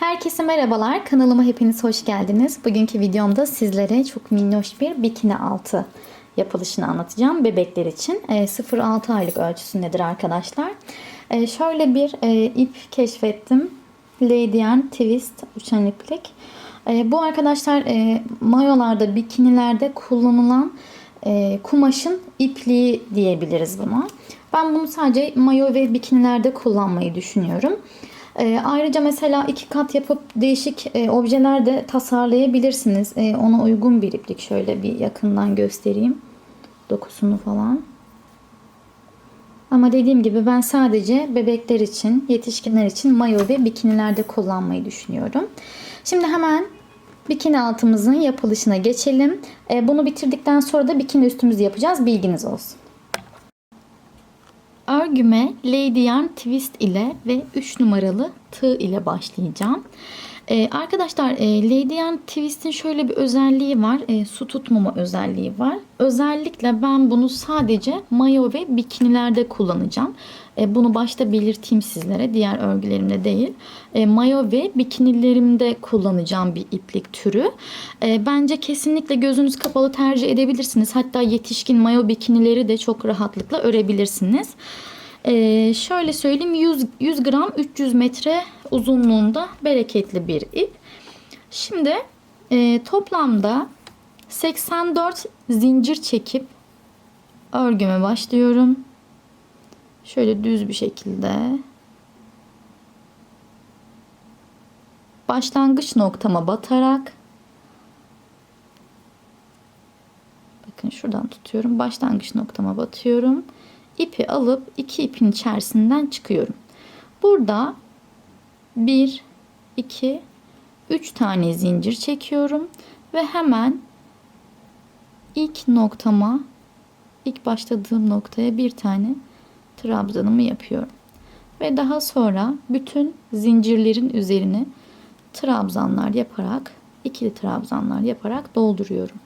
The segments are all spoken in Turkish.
Herkese merhabalar. Kanalıma hepiniz hoş geldiniz. Bugünkü videomda sizlere çok minnoş bir bikini altı yapılışını anlatacağım. Bebekler için e, 0-6 aylık ölçüsündedir arkadaşlar. E, şöyle bir e, ip keşfettim. Lady Anne Twist uçan iplik. E, bu arkadaşlar e, mayolarda, bikinilerde kullanılan e, kumaşın ipliği diyebiliriz buna. Ben bunu sadece mayo ve bikinilerde kullanmayı düşünüyorum. E, ayrıca mesela iki kat yapıp değişik e, objeler de tasarlayabilirsiniz. E, ona uygun bir iplik. Şöyle bir yakından göstereyim. Dokusunu falan. Ama dediğim gibi ben sadece bebekler için, yetişkinler için mayo ve bikinilerde kullanmayı düşünüyorum. Şimdi hemen bikini altımızın yapılışına geçelim. E, bunu bitirdikten sonra da bikini üstümüzü yapacağız. Bilginiz olsun. Örgüme Lady Yarn Twist ile ve 3 numaralı tığ ile başlayacağım. Ee, arkadaşlar e, Lady Yarn Twist'in şöyle bir özelliği var. E, su tutmama özelliği var. Özellikle ben bunu sadece mayo ve bikinilerde kullanacağım. E, bunu başta belirteyim sizlere. Diğer örgülerimde değil. E, mayo ve bikinilerimde kullanacağım bir iplik türü. E, bence kesinlikle gözünüz kapalı tercih edebilirsiniz. Hatta yetişkin mayo bikinileri de çok rahatlıkla örebilirsiniz. Ee, şöyle söyleyeyim 100, 100 gram 300 metre uzunluğunda bereketli bir ip. Şimdi e, toplamda 84 zincir çekip örgüme başlıyorum. Şöyle düz bir şekilde başlangıç noktama batarak bakın şuradan tutuyorum. Başlangıç noktama batıyorum ipi alıp iki ipin içerisinden çıkıyorum. Burada 1 2 3 tane zincir çekiyorum ve hemen ilk noktama ilk başladığım noktaya bir tane trabzanımı yapıyorum. Ve daha sonra bütün zincirlerin üzerine trabzanlar yaparak ikili trabzanlar yaparak dolduruyorum.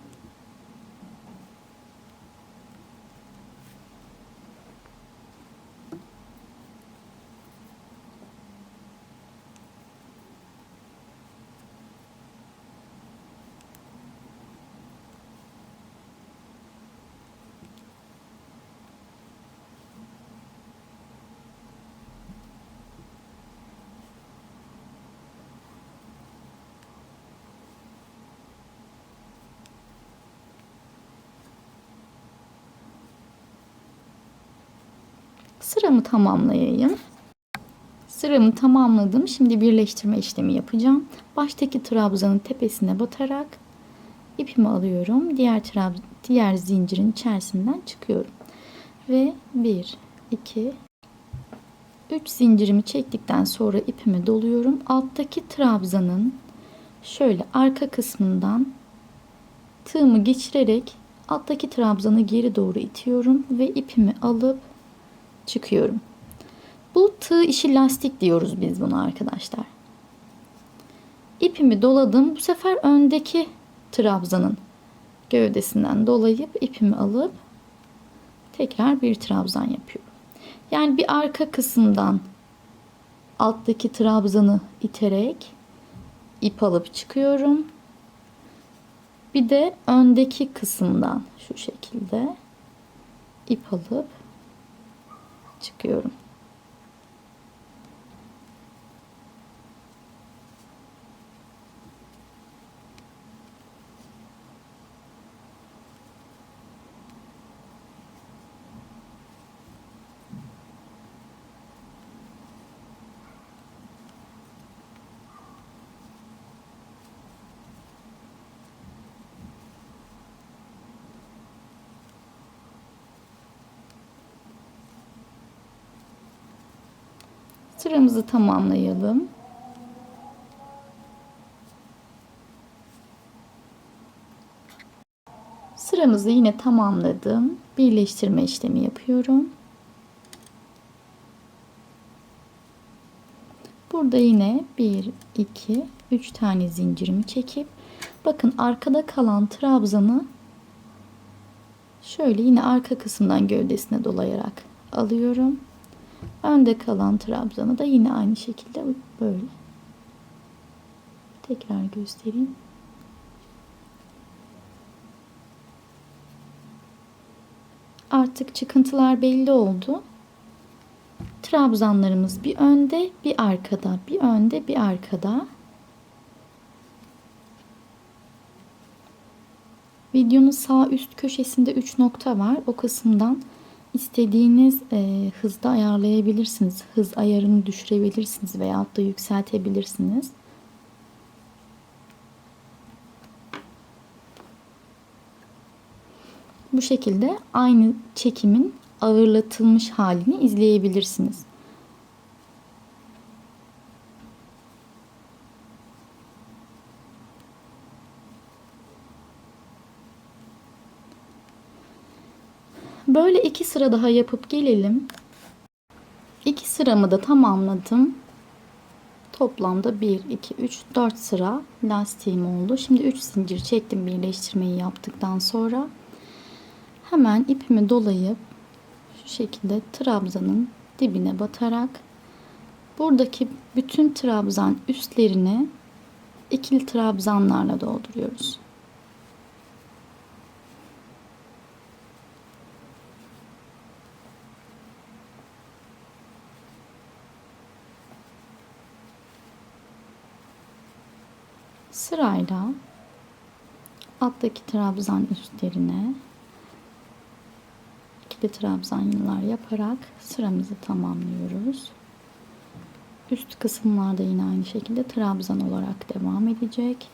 Sıramı tamamlayayım. Sıramı tamamladım. Şimdi birleştirme işlemi yapacağım. Baştaki trabzanın tepesine batarak ipimi alıyorum. Diğer trab diğer zincirin içerisinden çıkıyorum. Ve 1 2 3 zincirimi çektikten sonra ipimi doluyorum. Alttaki trabzanın şöyle arka kısmından tığımı geçirerek alttaki trabzanı geri doğru itiyorum ve ipimi alıp çıkıyorum. Bu tığ işi lastik diyoruz biz buna arkadaşlar. İpimi doladım. Bu sefer öndeki trabzanın gövdesinden dolayıp ipimi alıp tekrar bir trabzan yapıyorum. Yani bir arka kısımdan alttaki trabzanı iterek ip alıp çıkıyorum. Bir de öndeki kısımdan şu şekilde ip alıp çıkıyorum. Sıramızı tamamlayalım. Sıramızı yine tamamladım. Birleştirme işlemi yapıyorum. Burada yine 1, 2, 3 tane zincirimi çekip bakın arkada kalan trabzanı şöyle yine arka kısımdan gövdesine dolayarak alıyorum. Önde kalan trabzanı da yine aynı şekilde böyle Tekrar göstereyim. Artık çıkıntılar belli oldu. Trabzanlarımız bir önde, bir arkada, bir önde, bir arkada. Videonun sağ üst köşesinde 3 nokta var. O kısımdan istediğiniz e, hızda ayarlayabilirsiniz. Hız ayarını düşürebilirsiniz veya da yükseltebilirsiniz. Bu şekilde aynı çekimin ağırlatılmış halini izleyebilirsiniz. Böyle iki sıra daha yapıp gelelim. İki sıramı da tamamladım. Toplamda 1, 2, 3, 4 sıra lastiğim oldu. Şimdi 3 zincir çektim birleştirmeyi yaptıktan sonra. Hemen ipimi dolayıp şu şekilde trabzanın dibine batarak buradaki bütün trabzan üstlerini ikili trabzanlarla dolduruyoruz. Sırayla alttaki trabzan üstlerine ikili trabzanlar yaparak sıramızı tamamlıyoruz. Üst kısımlarda yine aynı şekilde trabzan olarak devam edecek.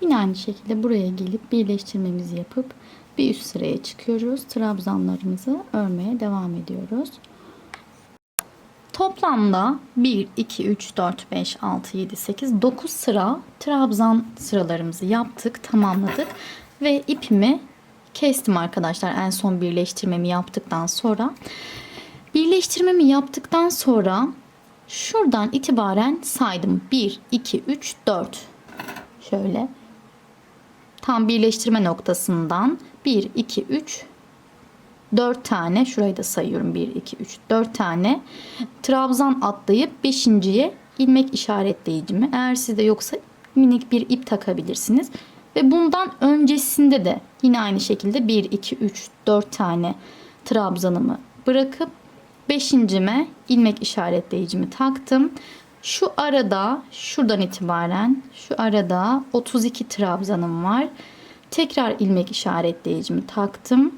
Yine aynı şekilde buraya gelip birleştirmemizi yapıp bir üst sıraya çıkıyoruz. Trabzanlarımızı örmeye devam ediyoruz. Toplamda 1, 2, 3, 4, 5, 6, 7, 8, 9 sıra trabzan sıralarımızı yaptık, tamamladık. Ve ipimi kestim arkadaşlar en son birleştirmemi yaptıktan sonra. Birleştirmemi yaptıktan sonra şuradan itibaren saydım. 1, 2, 3, 4. Şöyle tam birleştirme noktasından 1, 2, 3, 4 tane şurayı da sayıyorum 1, 2, 3, 4 tane trabzan atlayıp 5.ye ilmek işaretleyicimi eğer sizde yoksa minik bir ip takabilirsiniz. Ve bundan öncesinde de yine aynı şekilde 1, 2, 3, 4 tane trabzanımı bırakıp 5.me ilmek işaretleyicimi taktım. Şu arada şuradan itibaren şu arada 32 trabzanım var. Tekrar ilmek işaretleyicimi taktım.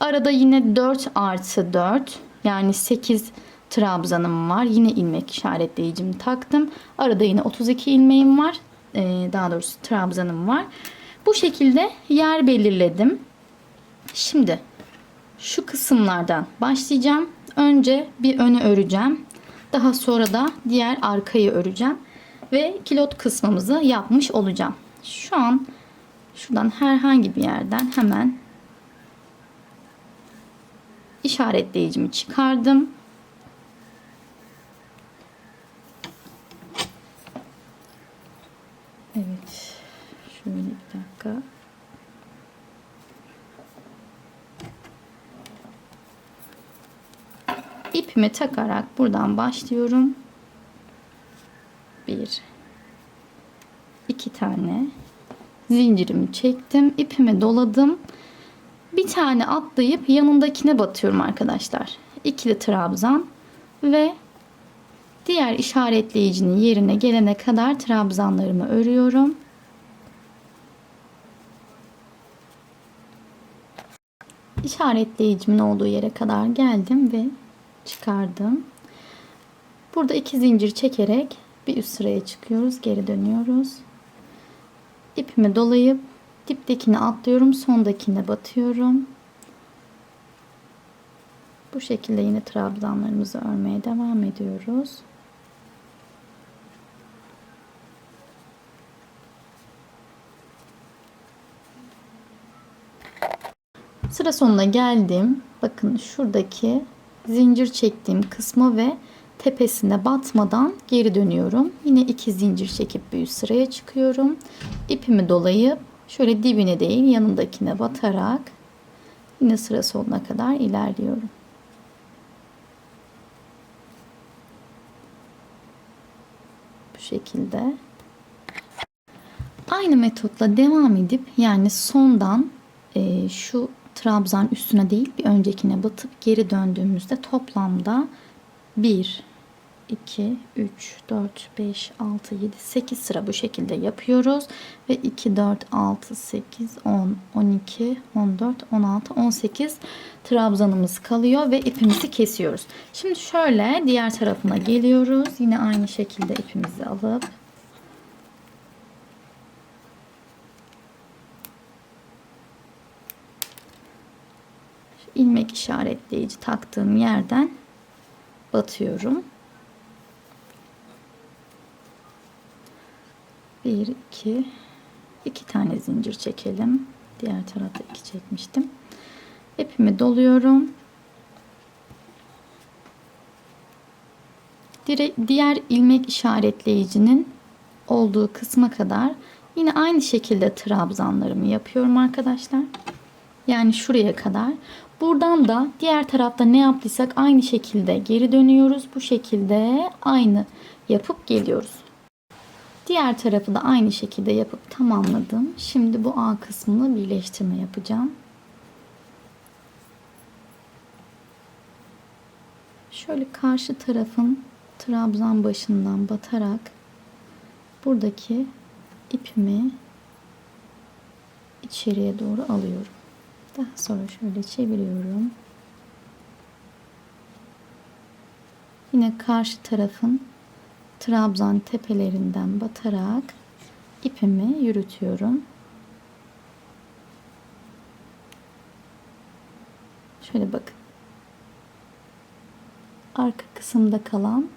Arada yine 4 artı 4 yani 8 trabzanım var. Yine ilmek işaretleyicimi taktım. Arada yine 32 ilmeğim var. Ee, daha doğrusu trabzanım var. Bu şekilde yer belirledim. Şimdi şu kısımlardan başlayacağım. Önce bir önü öreceğim. Daha sonra da diğer arkayı öreceğim. Ve kilot kısmımızı yapmış olacağım. Şu an şuradan herhangi bir yerden hemen işaretleyicimi çıkardım. Evet. Şöyle bir dakika. İpimi takarak buradan başlıyorum. Bir, iki tane zincirimi çektim, ipimi doladım. Bir tane atlayıp yanındakine batıyorum arkadaşlar. İkili trabzan ve diğer işaretleyicinin yerine gelene kadar trabzanlarımı örüyorum. İşaretleyicimin olduğu yere kadar geldim ve çıkardım. Burada iki zincir çekerek bir üst sıraya çıkıyoruz. Geri dönüyoruz. İpimi dolayıp diptekine atlıyorum. Sondakine batıyorum. Bu şekilde yine trabzanlarımızı örmeye devam ediyoruz. Sıra sonuna geldim. Bakın şuradaki zincir çektiğim kısmı ve tepesine batmadan geri dönüyorum. Yine iki zincir çekip bir üst sıraya çıkıyorum. İpimi dolayıp şöyle dibine değil yanındakine batarak yine sıra sonuna kadar ilerliyorum. Bu şekilde. Aynı metotla devam edip yani sondan e, şu trabzan üstüne değil bir öncekine batıp geri döndüğümüzde toplamda 1 2 3 4 5 6 7 8 sıra bu şekilde yapıyoruz ve 2 4 6 8 10 12 14 16 18 trabzanımız kalıyor ve ipimizi kesiyoruz. Şimdi şöyle diğer tarafına geliyoruz. Yine aynı şekilde ipimizi alıp ilmek işaretleyici taktığım yerden batıyorum. 1 2 2 tane zincir çekelim. Diğer tarafta 2 çekmiştim. İpimi doluyorum. Diğer ilmek işaretleyicinin olduğu kısma kadar yine aynı şekilde trabzanlarımı yapıyorum arkadaşlar. Yani şuraya kadar. Buradan da diğer tarafta ne yaptıysak aynı şekilde geri dönüyoruz. Bu şekilde aynı yapıp geliyoruz. Diğer tarafı da aynı şekilde yapıp tamamladım. Şimdi bu A kısmını birleştirme yapacağım. Şöyle karşı tarafın trabzan başından batarak buradaki ipimi içeriye doğru alıyorum. Daha sonra şöyle çeviriyorum. Yine karşı tarafın trabzan tepelerinden batarak ipimi yürütüyorum. Şöyle bakın. Arka kısımda kalan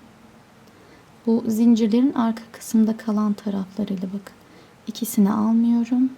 bu zincirlerin arka kısımda kalan taraflarıyla bakın. İkisini almıyorum.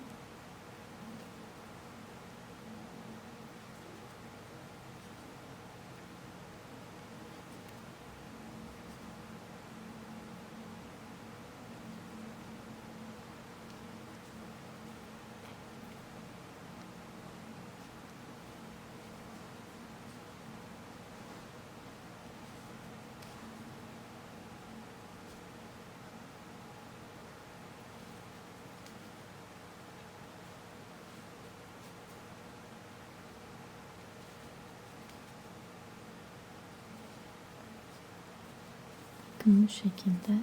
Bu şekilde.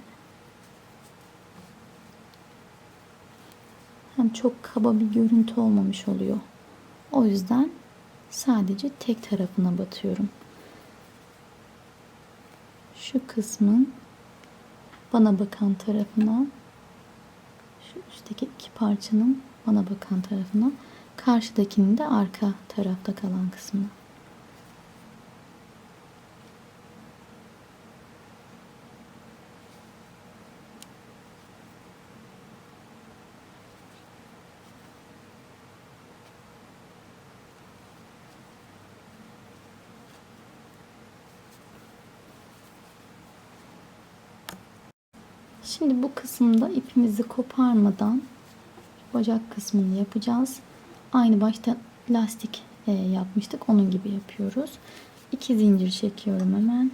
Hem çok kaba bir görüntü olmamış oluyor. O yüzden sadece tek tarafına batıyorum. Şu kısmın bana bakan tarafına şu üstteki iki parçanın bana bakan tarafına karşıdakinin de arka tarafta kalan kısmına. Şimdi bu kısımda ipimizi koparmadan bacak kısmını yapacağız. Aynı başta lastik e, yapmıştık. Onun gibi yapıyoruz. İki zincir çekiyorum hemen.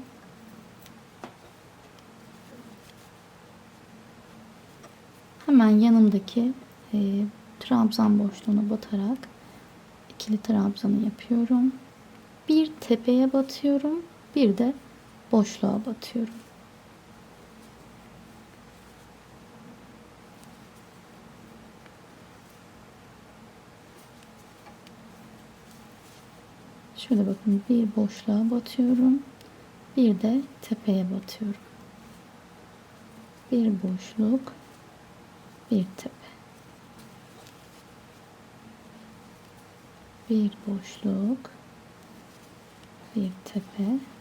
Hemen yanımdaki e, trabzan boşluğuna batarak ikili trabzanı yapıyorum. Bir tepeye batıyorum. Bir de boşluğa batıyorum. Şöyle bakın bir boşluğa batıyorum. Bir de tepeye batıyorum. Bir boşluk, bir tepe. Bir boşluk, Bir tepe.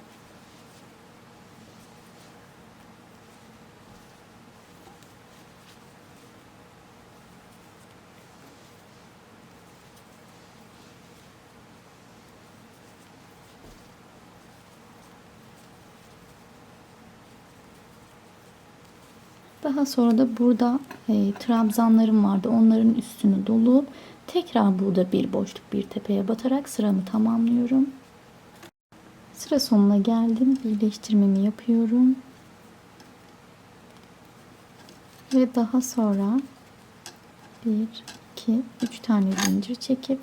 Daha sonra da burada e, trabzanlarım vardı. Onların üstünü dolup tekrar burada bir boşluk bir tepeye batarak sıramı tamamlıyorum. Sıra sonuna geldim. Birleştirmemi yapıyorum. Ve daha sonra 1, 2, 3 tane zincir çekip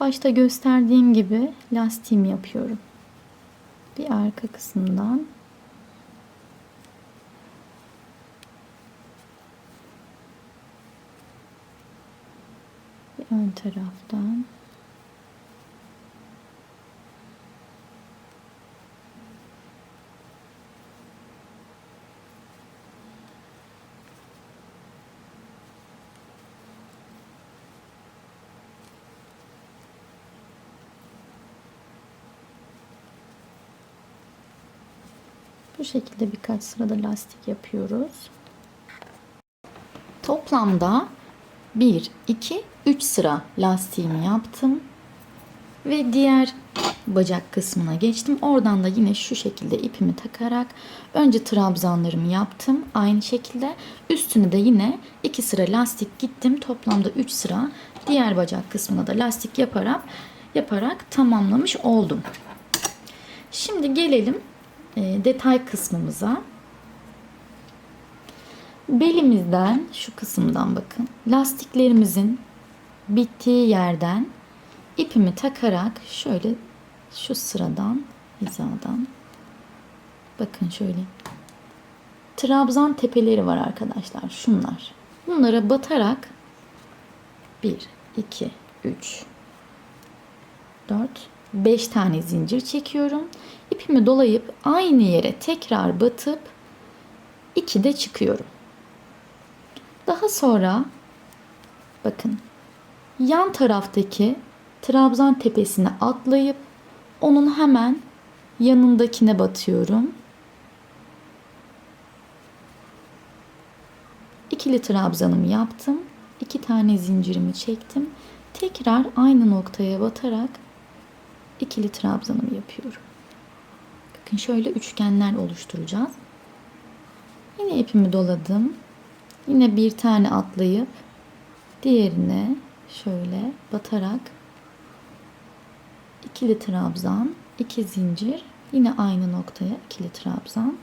başta gösterdiğim gibi lastiğimi yapıyorum. Bir arka kısımdan bir ön taraftan Bu şekilde birkaç sırada lastik yapıyoruz. Toplamda 1, 2, 3 sıra lastiğimi yaptım. Ve diğer bacak kısmına geçtim. Oradan da yine şu şekilde ipimi takarak önce trabzanlarımı yaptım. Aynı şekilde üstüne de yine 2 sıra lastik gittim. Toplamda 3 sıra diğer bacak kısmına da lastik yaparak yaparak tamamlamış oldum. Şimdi gelelim e, detay kısmımıza. Belimizden şu kısımdan bakın. Lastiklerimizin bittiği yerden ipimi takarak şöyle şu sıradan hizadan bakın şöyle trabzan tepeleri var arkadaşlar şunlar. Bunlara batarak 1 2 3 4 5 tane zincir çekiyorum. İpimi dolayıp aynı yere tekrar batıp 2 de çıkıyorum. Daha sonra bakın yan taraftaki trabzan tepesine atlayıp onun hemen yanındakine batıyorum. İkili trabzanımı yaptım. İki tane zincirimi çektim. Tekrar aynı noktaya batarak ikili trabzanımı yapıyorum. Bakın şöyle üçgenler oluşturacağız. Yine ipimi doladım. Yine bir tane atlayıp diğerine şöyle batarak ikili trabzan, iki zincir, yine aynı noktaya ikili trabzan.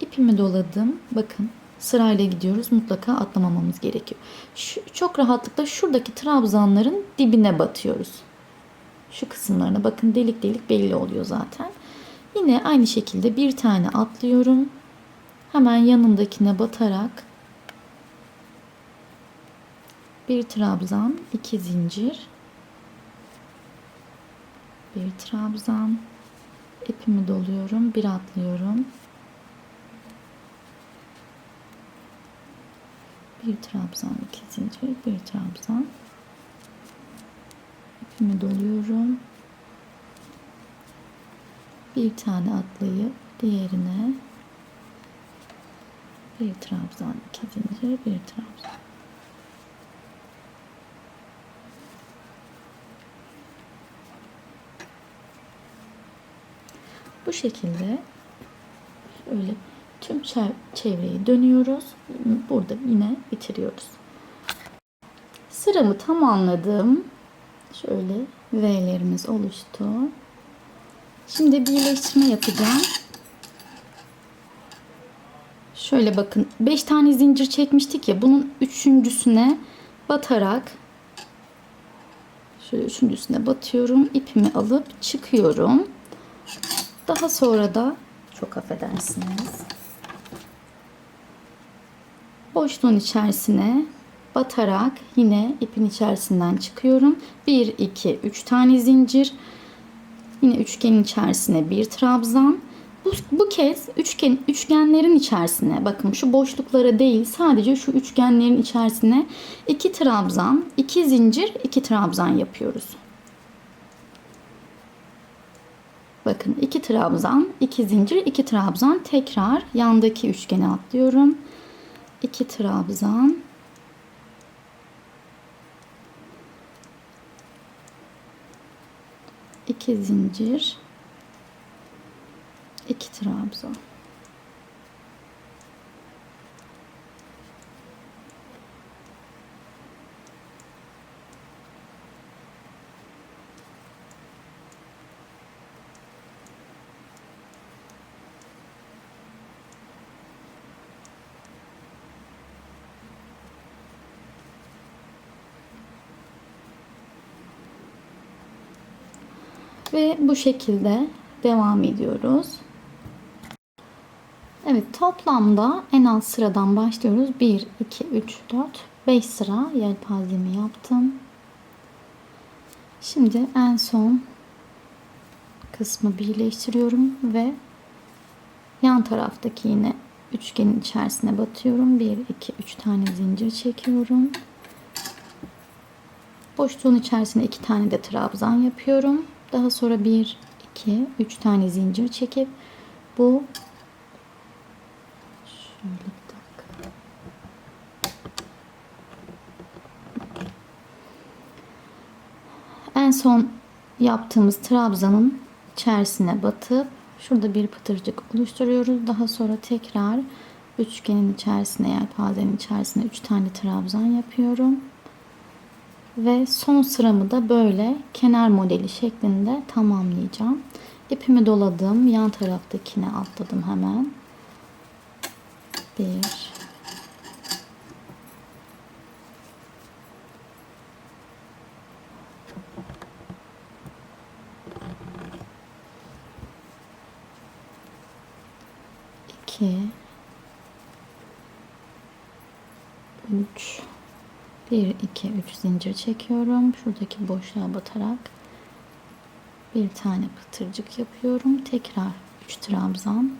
İpimi doladım. Bakın sırayla gidiyoruz. Mutlaka atlamamamız gerekiyor. Şu, çok rahatlıkla şuradaki trabzanların dibine batıyoruz. Şu kısımlarına bakın delik delik belli oluyor zaten. Yine aynı şekilde bir tane atlıyorum. Hemen yanındakine batarak bir trabzan, iki zincir, bir trabzan, ipimi doluyorum, bir atlıyorum. Bir trabzan, iki zincir, bir trabzan. İpimi doluyorum. Bir tane atlayıp diğerine bir trabzan, iki zincir, bir trabzan. Bu şekilde şöyle tüm çevreyi dönüyoruz. Burada yine bitiriyoruz. Sıramı tamamladım. Şöyle V'lerimiz oluştu. Şimdi birleştirme yapacağım. Şöyle bakın 5 tane zincir çekmiştik ya bunun üçüncüsüne batarak şöyle üçüncüsüne batıyorum. ipimi alıp çıkıyorum. Daha sonra da çok affedersiniz. Boşluğun içerisine batarak yine ipin içerisinden çıkıyorum. 1 2 3 tane zincir. Yine üçgenin içerisine bir trabzan Bu, bu kez üçgen üçgenlerin içerisine bakın şu boşluklara değil sadece şu üçgenlerin içerisine iki trabzan, iki zincir, iki trabzan yapıyoruz. Bakın iki trabzan, iki zincir, iki trabzan tekrar yandaki üçgene atlıyorum. 2 trabzan, iki zincir, iki trabzan. Ve bu şekilde devam ediyoruz. Evet toplamda en alt sıradan başlıyoruz. 1, 2, 3, 4, 5 sıra yelpazemi yaptım. Şimdi en son kısmı birleştiriyorum ve yan taraftaki yine üçgenin içerisine batıyorum. 1, 2, 3 tane zincir çekiyorum. Boşluğun içerisine iki tane de trabzan yapıyorum. Daha sonra 1, 2, 3 tane zincir çekip bu şöyle bir dakika. En son yaptığımız trabzanın içerisine batıp şurada bir pıtırcık oluşturuyoruz. Daha sonra tekrar üçgenin içerisine yelpazenin içerisine 3 tane trabzan yapıyorum. Ve son sıramı da böyle kenar modeli şeklinde tamamlayacağım. İpimi doladım. Yan taraftakine atladım hemen. Bir. İki. Üç. 1 2 3 zincir çekiyorum. Şuradaki boşluğa batarak bir tane pıtırcık yapıyorum. Tekrar 3 trabzan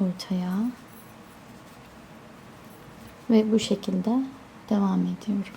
ortaya ve bu şekilde devam ediyorum.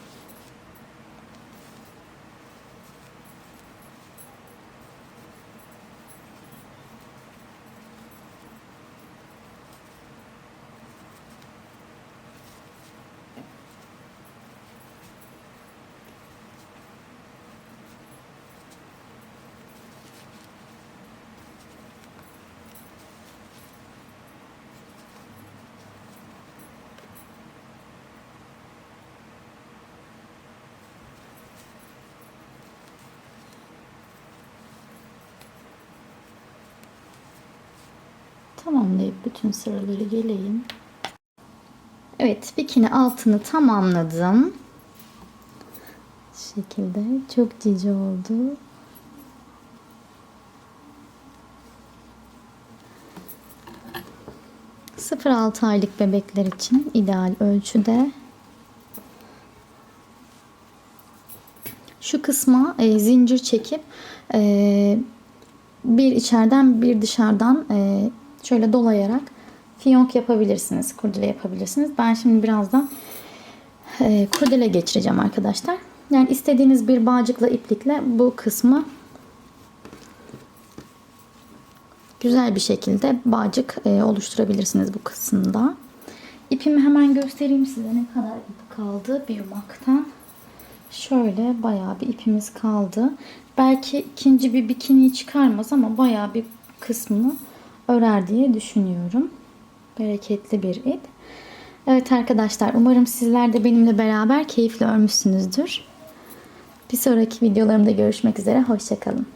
Tamamlayıp bütün sıraları geleyim. Evet, bikini altını tamamladım. Şu şekilde çok cici oldu. Sıfır altı aylık bebekler için ideal ölçüde. Şu kısma e, zincir çekip e, bir içeriden bir dışarıdan e, şöyle dolayarak fiyonk yapabilirsiniz. Kurdele yapabilirsiniz. Ben şimdi birazdan e, kurdele geçireceğim arkadaşlar. Yani istediğiniz bir bağcıkla iplikle bu kısmı güzel bir şekilde bağcık e, oluşturabilirsiniz bu kısımda. İpimi hemen göstereyim size ne kadar ip kaldı bir yumaktan. Şöyle bayağı bir ipimiz kaldı. Belki ikinci bir bikini çıkarmaz ama bayağı bir kısmını örer diye düşünüyorum. Bereketli bir ip. Evet arkadaşlar umarım sizler de benimle beraber keyifli örmüşsünüzdür. Bir sonraki videolarımda görüşmek üzere. Hoşçakalın.